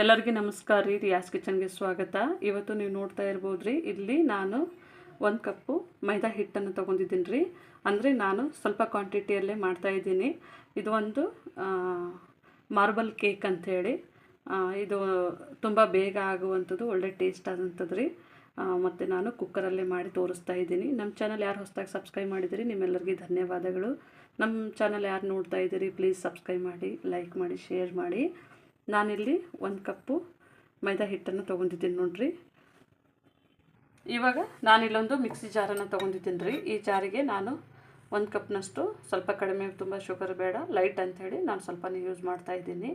ಎಲ್ಲರಿಗೂ ನಮಸ್ಕಾರ ರೀ ರಿಯಾಸ್ ಕಿಚನ್ಗೆ ಸ್ವಾಗತ. ಇವತ್ತು ನೀವು ನೋಡ್ತಾ ಇರ್ಬೋದು ರೀ ಇಲ್ಲಿ ನಾನು ಒಂದು ಕಪ್ಪು ಮೈದಾ ಹಿಟ್ಟನ್ನು ತೊಗೊಂಡಿದ್ದೀನಿ ರೀ. ಅಂದರೆ ನಾನು ಸ್ವಲ್ಪ ಕ್ವಾಂಟಿಟಿಯಲ್ಲೇ ಮಾಡ್ತಾಯಿದ್ದೀನಿ ಇದು ಒಂದು ಮಾರ್ಬಲ್ ಕೇಕ್ ಅಂಥೇಳಿ ಇದು ತುಂಬ ಬೇಗ ಆಗುವಂಥದ್ದು, ಒಳ್ಳೆ ಟೇಸ್ಟ್ ಆದಂಥದ್ದು ರೀ. ಮತ್ತು ನಾನು ಕುಕ್ಕರಲ್ಲೇ ಮಾಡಿ ತೋರಿಸ್ತಾ ಇದ್ದೀನಿ. ನಮ್ಮ ಚಾನಲ್ ಯಾರು ಹೊಸದಾಗಿ ಸಬ್ಸ್ಕ್ರೈಬ್ ಮಾಡಿದಿರಿ, ನಿಮ್ಮೆಲ್ಲರಿಗೂ ಧನ್ಯವಾದಗಳು. ನಮ್ಮ ಚಾನಲ್ ಯಾರು ನೋಡ್ತಾ ಇದ್ದೀರಿ ಪ್ಲೀಸ್ ಸಬ್ಸ್ಕ್ರೈಬ್ ಮಾಡಿ ಲೈಕ್ ಮಾಡಿ ಶೇರ್ ಮಾಡಿ. ನಾನಿಲ್ಲಿ ಒಂದು ಕಪ್ಪು ಮೈದಾ ಹಿಟ್ಟನ್ನು ತೊಗೊಂಡಿದ್ದೀನಿ ನೋಡ್ರಿ. ಇವಾಗ ನಾನಿಲ್ಲೊಂದು ಮಿಕ್ಸಿ ಜಾರನ್ನು ತೊಗೊಂಡಿದ್ದೀನಿ ರೀ. ಈ ಜಾರಿಗೆ ನಾನು ಒಂದು ಕಪ್ನಷ್ಟು ಸ್ವಲ್ಪ ಕಡಿಮೆ ತುಂಬ ಶುಗರ್ ಬೇಡ, ಲೈಟ್ ಅಂಥೇಳಿ ನಾನು ಸ್ವಲ್ಪನೇ ಯೂಸ್ ಮಾಡ್ತಾ ಇದ್ದೀನಿ.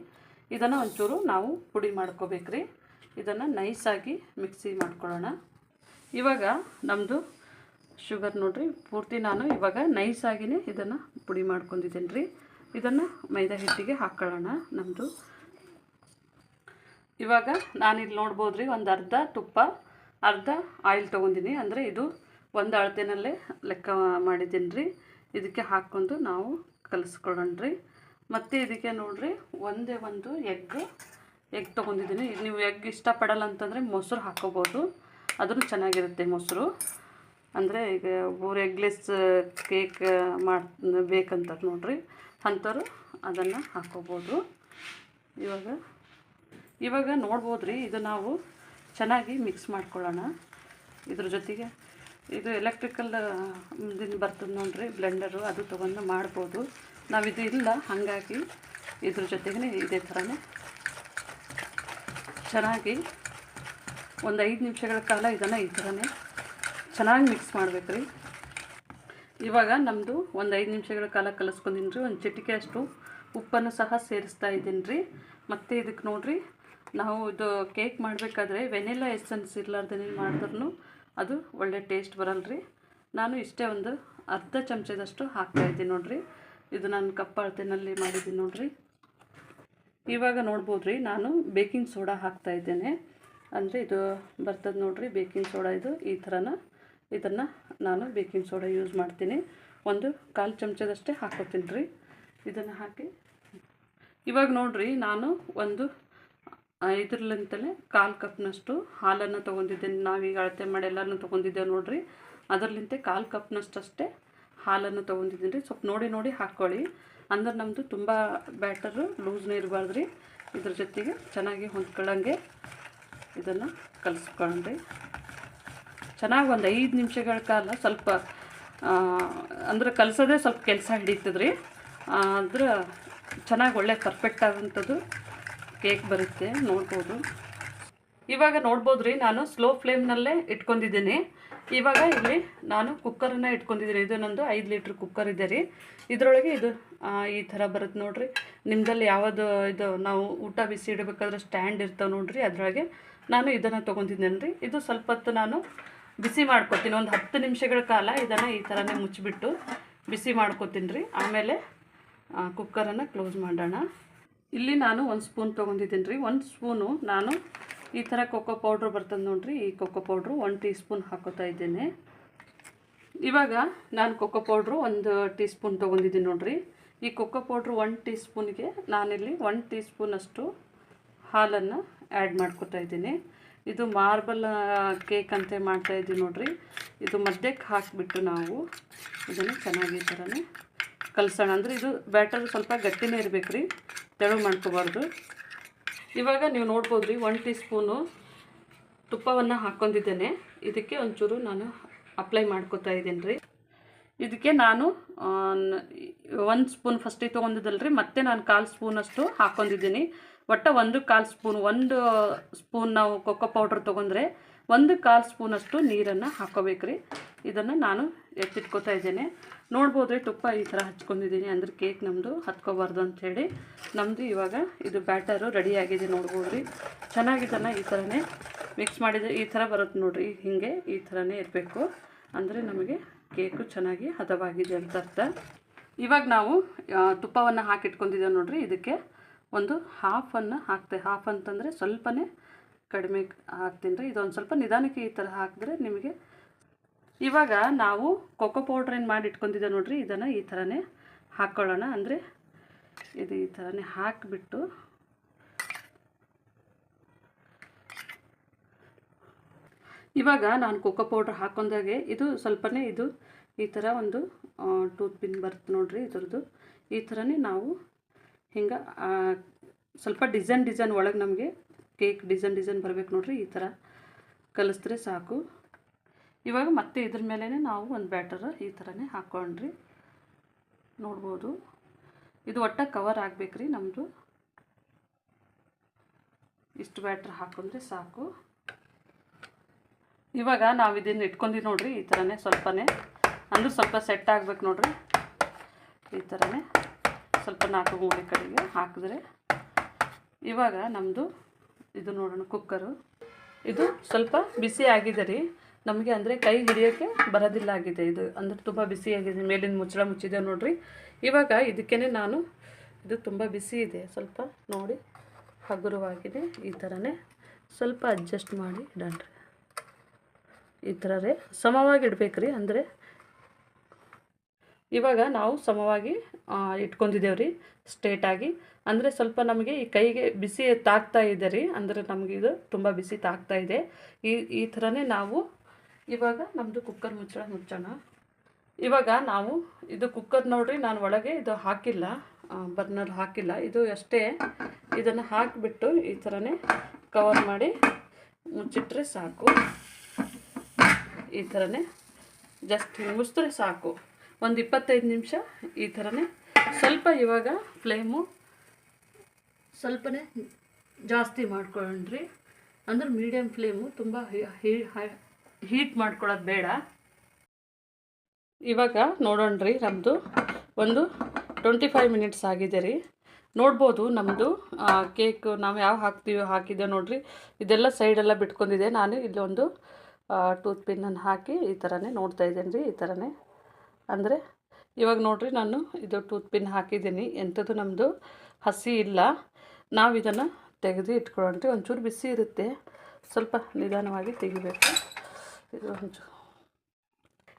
ಇದನ್ನು ಒಂಚೂರು ನಾವು ಪುಡಿ ಮಾಡ್ಕೋಬೇಕ್ರಿ ಇದನ್ನು ನೈಸಾಗಿ ಮಿಕ್ಸಿ ಮಾಡ್ಕೊಳ್ಳೋಣ. ಇವಾಗ ನಮ್ಮದು ಶುಗರ್ ನೋಡ್ರಿ, ಪೂರ್ತಿ ನಾನು ಇವಾಗ ನೈಸಾಗಿಯೇ ಇದನ್ನು ಪುಡಿ ಮಾಡ್ಕೊಂಡಿದ್ದೀನಿ ರೀ. ಇದನ್ನು ಮೈದಾ ಹಿಟ್ಟಿಗೆ ಹಾಕ್ಕೊಳ್ಳೋಣ ನಮ್ಮದು ಇವಾಗ ನಾನಿಲ್ಲಿ ನೋಡ್ಬೋದು ರೀ ಒಂದು ಅರ್ಧ ತುಪ್ಪ, ಅರ್ಧ ಆಯಿಲ್ ತೊಗೊಂಡಿನಿ. ಅಂದರೆ ಇದು ಒಂದು ಅಳತೆನಲ್ಲೇ ಲೆಕ್ಕ ಮಾಡಿದ್ದೀನಿ ರೀ ಇದಕ್ಕೆ ಹಾಕ್ಕೊಂಡು ನಾವು ಕಲಿಸ್ಕೊಳ್ಳೋಣ ರೀ ಮತ್ತು ಇದಕ್ಕೆ ನೋಡಿರಿ, ಒಂದೇ ಒಂದು ಎಗ್ ಎಗ್ ತೊಗೊಂಡಿದ್ದೀನಿ. ನೀವು ಎಗ್ ಇಷ್ಟಪಡಲ್ಲ ಅಂತಂದರೆ ಮೊಸರು ಹಾಕೋಬೋದು. ಅದನ್ನು ಚೆನ್ನಾಗಿರುತ್ತೆ ಮೊಸರು. ಅಂದರೆ ಈಗ ಒಬ್ಬರು ಎಗ್ಲೆಸ್ ಕೇಕ್ ಮಾಡ್ ಬೇಕಂತಾರೆ ನೋಡಿರಿ. ಅಂಥವ್ರು ಅದನ್ನು ಹಾಕೋಬೋದು. ಇವಾಗ ಇವಾಗ ನೋಡ್ಬೋದು ರೀ ಇದು ನಾವು ಚೆನ್ನಾಗಿ ಮಿಕ್ಸ್ ಮಾಡ್ಕೊಳ್ಳೋಣ. ಇದ್ರ ಜೊತೆಗೆ ಇದು ಎಲೆಕ್ಟ್ರಿಕಲ್ ಬರ್ತದೆ ನೋಡ್ರಿ ಬ್ಲೆಂಡರು ಅದು ತೊಗೊಂಡು ಮಾಡ್ಬೋದು. ಇದು ಇಲ್ಲ, ಹಾಗಾಗಿ ಇದ್ರ ಜೊತೆಗೇ ಇದೇ ಥರನೇ ಚೆನ್ನಾಗಿ ಒಂದು ಐದು ನಿಮಿಷಗಳ ಕಾಲ ಇದನ್ನು ಈ ಥರನೇ ಚೆನ್ನಾಗಿ ಮಿಕ್ಸ್ ಮಾಡ್ಬೇಕು ರೀ ಇವಾಗ ನಮ್ಮದು ಒಂದು ಐದು ನಿಮಿಷಗಳ ಕಾಲ ಕಲಿಸ್ಕೊಂಡಿನಿ ರೀ ಒಂದು ಚಿಟಿಕೆ ಅಷ್ಟು ಉಪ್ಪನ್ನು ಸಹ ಸೇರಿಸ್ತಾ ಇದ್ದೀನಿ ರೀ ಮತ್ತು ಇದಕ್ಕೆ ನೋಡಿರಿ ನಾವು ಇದು ಕೇಕ್ ಮಾಡಬೇಕಾದ್ರೆ ವೆನಿಲಾ ಎಸೆನ್ಸ್ ಇರಲಾರ್ದೇನೆ ಮಾಡಿದ್ರೂ ಅದು ಒಳ್ಳೆ ಟೇಸ್ಟ್ ಬರಲ್ರಿ. ನಾನು ಇಷ್ಟೇ ಒಂದು ಅರ್ಧ ಚಮಚದಷ್ಟು ಹಾಕ್ತಾಯಿದ್ದೀನಿ ನೋಡಿರಿ. ಇದು ನಾನು ಕಪ್ ಅಳತೆನಲ್ಲಿ ಮಾಡಿದ್ದೀನಿ ನೋಡಿರಿ. ಇವಾಗ ನೋಡ್ಬೋದು ರೀ ನಾನು ಬೇಕಿಂಗ್ ಸೋಡಾ ಹಾಕ್ತಾಯಿದ್ದೇನೆ ಅಂದರೆ ಇದು ಬರ್ತದೆ ನೋಡಿರಿ, ಬೇಕಿಂಗ್ ಸೋಡಾ ಇದು. ಈ ಥರನ ಇದನ್ನು ನಾನು ಬೇಕಿಂಗ್ ಸೋಡಾ ಯೂಸ್ ಮಾಡ್ತೀನಿ. ಒಂದು ಕಾಲು ಚಮಚದಷ್ಟೇ ಹಾಕೋತೀನಿ ರೀ ಇದನ್ನು ಹಾಕಿ ಇವಾಗ ನೋಡಿರಿ, ನಾನು ಒಂದು ಇದರಲ್ಲಿಂತಲೇ ಕಾಲು ಕಪ್ನಷ್ಟು ಹಾಲನ್ನು ತೊಗೊಂಡಿದ್ದೇನೆ. ನಾವೀಗ ಅಳತೆ ಮಾಡಿ ಎಲ್ಲನೂ ತೊಗೊಂಡಿದ್ದೇವೆ ನೋಡಿರಿ. ಅದರಲ್ಲಿಂತೆ ಕಾಲು ಕಪ್ನಷ್ಟು ಅಷ್ಟೇ ಹಾಲನ್ನು ತೊಗೊಂಡಿದ್ದೀನಿ ರೀ. ಸ್ವಲ್ಪ ನೋಡಿ ನೋಡಿ ಹಾಕ್ಕೊಳ್ಳಿ ಅಂದ್ರೆ ನಮ್ಮದು ತುಂಬ ಬ್ಯಾಟರು ಲೂಸ್ನೇ ಇರಬಾರ್ದು ರೀ. ಇದ್ರ ಜೊತೆಗೆ ಚೆನ್ನಾಗಿ ಹೊಂದ್ಕೊಳ್ಳಂಗೆ ಇದನ್ನು ಕಲಿಸ್ಕೊಂಡ್ರಿ ಚೆನ್ನಾಗಿ ಒಂದು ಐದು ನಿಮಿಷಗಳ ಕಾಲ ಸ್ವಲ್ಪ ಅಂದ್ರೆ ಕಲಿಸೋದೇ ಸ್ವಲ್ಪ ಕೆಲಸ ಹಿಡಿತದೆ ರೀ ಅಂದ್ರೆ ಚೆನ್ನಾಗಿ ಒಳ್ಳೆ ಪರ್ಫೆಕ್ಟ್ ಆದಂಥದ್ದು ಕೇಕ್ ಬರುತ್ತೆ, ನೋಡ್ಬೋದು. ಇವಾಗ ನೋಡ್ಬೋದು ರೀ ನಾನು ಸ್ಲೋ ಫ್ಲೇಮ್ನಲ್ಲೇ ಇಟ್ಕೊಂಡಿದ್ದೀನಿ. ಇವಾಗ ಇಲ್ಲಿ ನಾನು ಕುಕ್ಕರನ್ನು ಇಟ್ಕೊಂಡಿದ್ದೀನಿ. ಇದು ನಂದು ಐದು ಲೀಟ್ರ್ ಕುಕ್ಕರ್ ಇದೆ ರೀ. ಇದರೊಳಗೆ ಇದು ಈ ಥರ ಬರುತ್ತೆ ನೋಡಿರಿ. ನಿಮ್ಮದಲ್ಲಿ ಯಾವುದು ಇದು, ನಾವು ಊಟ ಬಿಸಿ ಇಡಬೇಕಾದ್ರೆ ಸ್ಟ್ಯಾಂಡ್ ಇರ್ತಾವೆ ನೋಡಿರಿ. ಅದರೊಳಗೆ ನಾನು ಇದನ್ನು ತೊಗೊಂಡಿದ್ದೇನೆ ರೀ. ಇದು ಸ್ವಲ್ಪ ಹೊತ್ತು ನಾನು ಬಿಸಿ ಮಾಡ್ಕೊತೀನಿ. ಒಂದು ಹತ್ತು ನಿಮಿಷಗಳ ಕಾಲ ಇದನ್ನು ಈ ಥರನೇ ಮುಚ್ಚಿಬಿಟ್ಟು ಬಿಸಿ ಮಾಡ್ಕೊತೀನಿ ರೀ. ಆಮೇಲೆ ಕುಕ್ಕರನ್ನು ಕ್ಲೋಸ್ ಮಾಡೋಣ. ಇಲ್ಲಿ ನಾನು ಒಂದು ಸ್ಪೂನ್ ತೊಗೊಂಡಿದ್ದೀನಿ ರೀ ಒಂದು ಸ್ಪೂನು ನಾನು ಈ ಥರ ಕೊಕ್ಕೋ ಪೌಡ್ರ್ ಬರ್ತದೆ ನೋಡಿರಿ, ಈ ಕೊಕ್ಕೋ ಪೌಡ್ರು ಒಂದು ಟೀ ಸ್ಪೂನ್ ಹಾಕೋತಾ ಇದ್ದೇನೆ. ಇವಾಗ ನಾನು ಕೊಕ್ಕೋ ಪೌಡ್ರು ಒಂದು ಟೀ ಸ್ಪೂನ್ ತೊಗೊಂಡಿದ್ದೀನಿ ನೋಡಿರಿ. ಈ ಕೊಕ್ಕೋ ಪೌಡ್ರು ಒನ್ ಟೀ ಸ್ಪೂನ್ಗೆ ನಾನಿಲ್ಲಿ ಒನ್ ಟೀ ಸ್ಪೂನಷ್ಟು ಹಾಲನ್ನು ಆ್ಯಡ್ ಮಾಡ್ಕೊತಾ ಇದ್ದೀನಿ. ಇದು ಮಾರ್ಬಲ್ ಕೇಕ್ ಅಂತ ಮಾಡ್ತಾಯಿದ್ದೀವಿ ನೋಡಿರಿ. ಇದು ಮಧ್ಯಕ್ಕೆ ಹಾಕಿಬಿಟ್ಟು ನಾವು ಇದನ್ನು ಚೆನ್ನಾಗಿ ಈ ಥರನೇ ಕಲಸೋಣ. ಅಂದರೆ ಇದು ಬ್ಯಾಟರ್ ಸ್ವಲ್ಪ ಗಟ್ಟಿನೇ ಇರಬೇಕು ರೀ ತೆಳು ಮಾಡ್ಕೋಬಾರ್ದು. ಇವಾಗ ನೀವು ನೋಡ್ಬೋದು ರೀ ಒನ್ ಟೀ ಸ್ಪೂನು ತುಪ್ಪವನ್ನು ಹಾಕ್ಕೊಂಡಿದ್ದೇನೆ. ಇದಕ್ಕೆ ಒಂಚೂರು ನಾನು ಅಪ್ಲೈ ಮಾಡ್ಕೋತಾ ಇದ್ದೀನಿ ರೀ ಇದಕ್ಕೆ ನಾನು ಒಂದು ಸ್ಪೂನ್ ಫಸ್ಟಿಗೆ ತೊಗೊಂಡಿದ್ದಲ್ಲ ರೀ ಮತ್ತೆ ನಾನು ಕಾಲು ಸ್ಪೂನಷ್ಟು ಹಾಕ್ಕೊಂಡಿದ್ದೀನಿ. ಒಟ್ಟು ಒಂದು ಕಾಲು ಸ್ಪೂನ್, ಒಂದು ಸ್ಪೂನ್ ನಾವು ಕೊಕ್ಕೋ ಪೌಡ್ರ್ ತೊಗೊಂಡ್ರೆ ಒಂದು ಕಾಲು ಸ್ಪೂನಷ್ಟು ನೀರನ್ನು ಹಾಕೋಬೇಕ್ರಿ. ಇದನ್ನು ನಾನು ಎತ್ತಿಟ್ಕೋತಾ ಇದ್ದೇನೆ. ನೋಡ್ಬೋದು ರೀ ತುಪ್ಪ ಈ ಥರ ಹಚ್ಕೊಂಡಿದ್ದೀನಿ ಅಂದರೆ ಕೇಕ್ ನಮ್ಮದು ಹತ್ಕೋಬಾರ್ದು ಅಂಥೇಳಿ ನಮ್ಮದು ಇವಾಗ ಇದು ಬ್ಯಾಟರು ರೆಡಿಯಾಗಿದೆ ನೋಡ್ಬೋದು ರೀ ಚೆನ್ನಾಗಿದ್ದನ್ನು ಈ ಥರನೇ? ಮಿಕ್ಸ್ ಮಾಡಿದರೆ ಈ ಥರ ಬರುತ್ತೆ ನೋಡಿರಿ, ಹೀಗೆ ಈ ಥರನೇ ಇರಬೇಕು. ಅಂದರೆ ನಮಗೆ ಕೇಕು ಚೆನ್ನಾಗಿ ಹದವಾಗಿದೆ ಅಂತ ಅರ್ಥ. ಇವಾಗ ನಾವು ತುಪ್ಪವನ್ನು ಹಾಕಿಟ್ಕೊಂಡಿದ್ದೇವೆ ನೋಡಿರಿ ಇದಕ್ಕೆ. ಒಂದು ಹಾಫನ್ನು ಹಾಕ್ತೆ ಹಾಫ್ ಅಂತಂದರೆ ಸ್ವಲ್ಪನೇ ಕಡಿಮೆ ಹಾಕ್ತೀನಿ ರೀ. ಇದೊಂದು ಸ್ವಲ್ಪ ನಿಧಾನಕ್ಕೆ ಈ ಥರ ಹಾಕಿದ್ರೆ ನಿಮಗೆ ಇವಾಗ ನಾವು ಕೊಕ್ಕೋ ಪೌಡ್ರ್ ಏನು ಮಾಡಿ ಇಟ್ಕೊಂಡಿದ್ದೆ ನೋಡ್ರಿ, ಇದನ್ನು ಈ ಥರನೇ ಹಾಕ್ಕೊಳ್ಳೋಣ ಅಂದರೆ ಇದು ಈ ಥರನೇ ಹಾಕಿಬಿಟ್ಟು ಇವಾಗ ನಾನು ಕೊಕ್ಕೊ ಪೌಡ್ರ್ ಹಾಕೊಂಡಾಗೆ ಇದು ಸ್ವಲ್ಪನೇ ಇದು ಈ ಥರ ಒಂದು ಟೂತ್ ಪಿನ್ ಬರ್ತು ನೋಡ್ರಿ ಇದ್ರದ್ದು. ಈ ಥರನೇ ನಾವು ಹಿಂಗೆ ಸ್ವಲ್ಪ ಡಿಸೈನ್ ಡಿಸೈನ್ ಒಳಗೆ ನಮಗೆ ಕೇಕ್ ಡಿಸೈನ್ ಡಿಸೈನ್ ಬರಬೇಕು ನೋಡ್ರಿ ಈ ಥರ. ಕಲಿಸಿದ್ರೆ ಸಾಕು. ಇವಾಗ ಮತ್ತೆ ಇದ್ರ ಮೇಲೇ ನಾವು ಒಂದು ಬ್ಯಾಟರ್ ಈ ಥರನೇ ಹಾಕ್ಕೊಂಡ್ರಿ. ನೋಡ್ಬೋದು. ಇದು ಒಟ್ಟ ಕವರ್ ಆಗಬೇಕ್ರಿ ನಮ್ಮದು ಇಷ್ಟು ಬ್ಯಾಟ್ರ್ ಹಾಕೊಂಡ್ರೆ ಸಾಕು. ಇವಾಗ ನಾವು ಇದನ್ನು ಇಟ್ಕೊಂಡಿ ನೋಡ್ರಿ, ಈ ಥರನೇ ಸ್ವಲ್ಪನೇ. ಅಂದ್ರೆ ಸ್ವಲ್ಪ ಸೆಟ್ ಆಗ್ಬೇಕು ನೋಡ್ರಿ. ಈ ಥರನೇ ಸ್ವಲ್ಪ ನಾಲ್ಕು ಮೂರು ಕಡೆಗೆ ಹಾಕಿದ್ರೆ. ಇವಾಗ ನಮ್ಮದು ಇದು ನೋಡೋಣ ಕುಕ್ಕರು ಇದು ಸ್ವಲ್ಪ ಬಿಸಿ ಆಗಿದೆ ರೀ. ನಮಗೆ ಅಂದರೆ ಕೈ ಹಿಡಿಯೋಕ್ಕೆ ಬರೋದಿಲ್ಲ ಆಗಿದೆ. ಇದು ಅಂದರೆ ತುಂಬ ಬಿಸಿಯಾಗಿದೆ ಮೇಲಿನ ಮುಚ್ಚಳ ಮುಚ್ಚಿದೆ ನೋಡಿರಿ. ಇವಾಗ ಇದಕ್ಕೇ ನಾನು ಇದು ತುಂಬ ಬಿಸಿ ಇದೆ. ಸ್ವಲ್ಪ ನೋಡಿ ಹಗುರವಾಗಿದೆ ಈ ಥರನೇ ಸ್ವಲ್ಪ ಅಡ್ಜಸ್ಟ್ ಮಾಡಿ ಇಡಣ್ರಿ. ಈ ಥರರೇ ಸಮವಾಗಿ ಇಡ್ಬೇಕ್ರಿ ಅಂದರೆ ಇವಾಗ ನಾವು ಸಮವಾಗಿ ಇಟ್ಕೊಂಡಿದ್ದೇವೆ ರೀ ಸ್ಟ್ರೇಟಾಗಿ ಅಂದರೆ ಸ್ವಲ್ಪ ನಮಗೆ ಈ ಕೈಗೆ ಬಿಸಿ ತಾಗ್ತಾ ಇದೆ ರೀ. ಅಂದರೆ ನಮಗೆ ಇದು ತುಂಬ ಬಿಸಿ ತಾಗ್ತಾ ಇದೆ. ಈ ಈ ಥರನೇ ನಾವು ಇವಾಗ ನಮ್ಮದು ಕುಕ್ಕರ್ ಮುಚ್ಚಳ ಮುಚ್ಚೋಣ. ಇವಾಗ ನಾವು ಇದು ಕುಕ್ಕರ್ ನೋಡ್ರಿ, ನಾನು ಒಳಗೆ ಇದು ಹಾಕಿಲ್ಲ. ಬರ್ನರ್ ಹಾಕಿಲ್ಲ. ಇದು ಅಷ್ಟೇ ಇದನ್ನು ಹಾಕಿಬಿಟ್ಟು ಈ ಥರನೇ ಕವರ್ ಮಾಡಿ ಮುಚ್ಚಿಟ್ರೆ ಸಾಕು. ಈ ಥರನೇ ಜಸ್ಟ್ ಮುಚ್ಚಿದ್ರೆ ಸಾಕು. ಒಂದು ಇಪ್ಪತ್ತೈದು ನಿಮಿಷ ಈ ಥರನೇ ಸ್ವಲ್ಪ ಇವಾಗ ಫ್ಲೇಮು ಸ್ವಲ್ಪನೇ ಜಾಸ್ತಿ ಮಾಡ್ಕೊಂಡ್ರಿ. ಅಂದ್ರೆ ಮೀಡಿಯಮ್ ಫ್ಲೇಮು ತುಂಬ ಹೀಟ್ ಮಾಡ್ಕೊಳ್ಳೋದು ಬೇಡ. ಇವಾಗ ರೀ ನಮ್ಮದು ಒಂದು ಟ್ವೆಂಟಿ ಫೈವ್ ಮಿನಿಟ್ಸ್ ಆಗಿದೆ ರೀ. ನೋಡ್ಬೋದು ನಮ್ಮದು ಕೇಕ್ ನಾವು ಯಾವ ಹಾಕ್ತೀವಿ ಹಾಕಿದ್ದೆ ನೋಡ್ರಿ. ಇದೆಲ್ಲ ಸೈಡೆಲ್ಲ ಬಿಟ್ಕೊಂಡಿದೆ. ನಾನು ಇಲ್ಲೊಂದು ಟೂತ್ ಪಿನ್ನನ್ನು ಹಾಕಿ ಈ ಥರನೇ ನೋಡ್ತಾ ಇದ್ದೇನೆ ರೀ, ಈ ಥರನೇ ಅಂದರೆ ಇವಾಗ ನೋಡಿರಿ ನಾನು ಇದು ಟೂತ್ ಪಿನ್ ಹಾಕಿದ್ದೀನಿ. ಎಂಥದ್ದು ನಮ್ಮದು ಹಸಿ ಇಲ್ಲ. ನಾವು ಇದನ್ನು ತೆಗೆದು ಇಟ್ಕೊಳ್ಳೋಣ್ರಿ. ಒಂಚೂರು ಬಿಸಿ ಇರುತ್ತೆ. ಸ್ವಲ್ಪ ನಿಧಾನವಾಗಿ ತೆಗಿಬೇಕು. ಇದು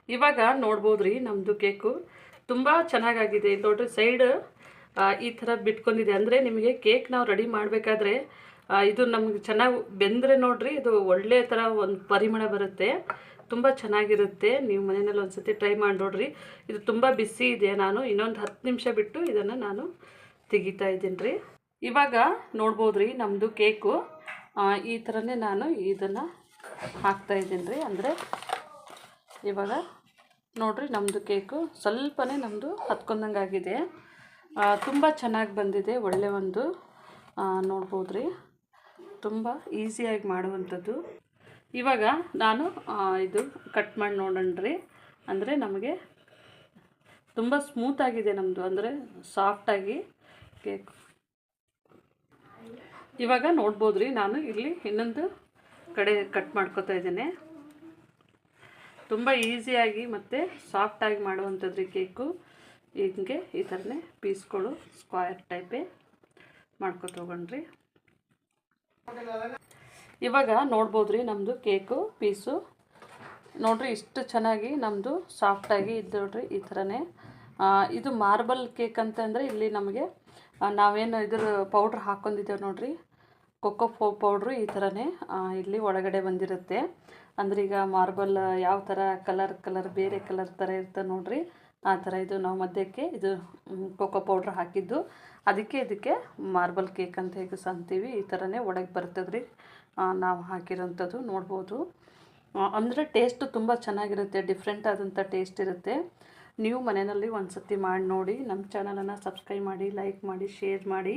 ಇವಾಗ ನೋಡ್ಬೋದು ರೀ ನಮ್ಮದು ಕೇಕು. ತುಂಬ ಚೆನ್ನಾಗಾಗಿದೆ. ನೋಡ್ರಿ ಸೈಡ್ ಈ ಥರ ಬಿಟ್ಕೊಂಡಿದೆ. ಅಂದರೆ ನಿಮಗೆ ಕೇಕ್ ನಾವು ರೆಡಿ ಮಾಡಬೇಕಾದ್ರೆ ಇದು ನಮ್ಗೆ ಚೆನ್ನಾಗಿ ಬೆಂದರೆ ನೋಡ್ರಿ, ಇದು ಒಳ್ಳೆಯ ಥರ ಒಂದು ಪರಿಮಳ ಬರುತ್ತೆ. ತುಂಬ ಚೆನ್ನಾಗಿರುತ್ತೆ. ನೀವು ಮನೆಯಲ್ಲಿ ಒಂದು ಸತಿ ಟ್ರೈ ಮಾಡಿ ನೋಡ್ರಿ. ಇದು ತುಂಬ ಬಿಸಿ ಇದೆ. ನಾನು ಇನ್ನೊಂದು ಹತ್ತು ನಿಮಿಷ ಬಿಟ್ಟು ಇದನ್ನು ನಾನು ತೆಗಿತಾ ಇದ್ದೀನಿ ರೀ ಇವಾಗ ನೋಡ್ಬೋದು ರೀ ನಮ್ಮದು ಕೇಕು ಈ ಥರನೇ ನಾನು ಇದನ್ನು ಹಾಕ್ತಾ ಇದ್ದೀನಿ ರೀ. ಅಂದರೆ ಇವಾಗ ನೋಡಿರಿ ನಮ್ಮದು ಕೇಕು ಸ್ವಲ್ಪನೇ ನಮ್ಮದು ಹತ್ಕೊಂಡಂಗೆ ಆಗಿದೆ. ತುಂಬ ಚೆನ್ನಾಗಿ ಬಂದಿದೆ ಒಳ್ಳೆಯ ಒಂದು ನೋಡ್ಬೋದು ರೀ ತುಂಬ ಈಸಿಯಾಗಿ ಮಾಡುವಂಥದ್ದು. ಇವಾಗ ನಾನು ಇದು ಕಟ್ ಮಾಡಿ ನೋಡೋಣ ರೀ. ಅಂದರೆ ನಮಗೆ ತುಂಬ ಸ್ಮೂತಾಗಿದೆ ನಮ್ಮದು ಅಂದರೆ ಸಾಫ್ಟಾಗಿ ಕೇಕ್. ಇವಾಗ ನೋಡ್ಬೋದು ರೀ ನಾನು ಇಲ್ಲಿ ಇನ್ನೊಂದು ಕಡೆ ಕಟ್ ಮಾಡ್ಕೋತಾ ಇದ್ದೇನೆ. ತುಂಬ ಈಸಿಯಾಗಿ ಮತ್ತು ಸಾಫ್ಟಾಗಿ ಮಾಡುವಂಥದ್ದು ರೀ ಕೇಕು ಹಿಂಗೆ ಈ ಥರನೇ ಪೀಸ್ಗಳು ಸ್ಕ್ವಾಯರ್ ಟೈಪೇ ಮಾಡ್ಕೊತ ಹೋಗ್ರಿ ಇವಾಗ ನೋಡ್ಬೋದು ರೀ ನಮ್ಮದು ಕೇಕು ಪೀಸು. ನೋಡ್ರಿ ಇಷ್ಟು ಚೆನ್ನಾಗಿ ನಮ್ಮದು ಸಾಫ್ಟಾಗಿ ಇದ್ದು ನೋಡ್ರಿ ಈ ಥರನೇ. ಇದು ಮಾರ್ಬಲ್ ಕೇಕ್ ಅಂತಂದರೆ ಇಲ್ಲಿ ನಮಗೆ ನಾವೇನು ಇದ್ರ ಪೌಡ್ರ್ ಹಾಕ್ಕೊಂಡಿದ್ದೇವೆ ನೋಡ್ರಿ. ಕೊಕ್ಕೋ ಫೋ ಪೌಡ್ರು ಈ ಥರನೇ ಇಲ್ಲಿ ಒಳಗಡೆ ಬಂದಿರುತ್ತೆ. ಅಂದ್ರೆ ಈಗ ಮಾರ್ಬಲ್ ಯಾವ ಥರ ಕಲರ್ ಕಲರ್ ಬೇರೆ ಕಲರ್ ಥರ ಇರುತ್ತೆ ನೋಡಿರಿ. ಆ ಥರ ಇದು ನಾವು ಮಧ್ಯಕ್ಕೆ ಇದು ಕೊಕ್ಕೋ ಪೌಡ್ರ್ ಹಾಕಿದ್ದು. ಅದಕ್ಕೆ ಇದಕ್ಕೆ ಮಾರ್ಬಲ್ ಕೇಕ್ ಅಂತ ಹೇಗೆ ಅಂತೀವಿ, ಈ ಥರನೇ ಒಳಗೆ ಬರ್ತದ್ರಿ. ನಾವು ಹಾಕಿರೋಂಥದ್ದು ನೋಡ್ಬೋದು. ಅಂದರೆ ಟೇಸ್ಟು ತುಂಬ ಚೆನ್ನಾಗಿರುತ್ತೆ, ಡಿಫ್ರೆಂಟ್ ಆದಂಥ ಟೇಸ್ಟ್ ಇರುತ್ತೆ. ನೀವು ಮನೆಯಲ್ಲಿ ಒಂದು ಸತಿ ಮಾಡಿ ನೋಡಿ, ನಮ್ಮ ಚಾನಲನ್ನು ಸಬ್ಸ್ಕ್ರೈಬ್ ಮಾಡಿ, ಲೈಕ್ ಮಾಡಿ, ಶೇರ್ ಮಾಡಿ.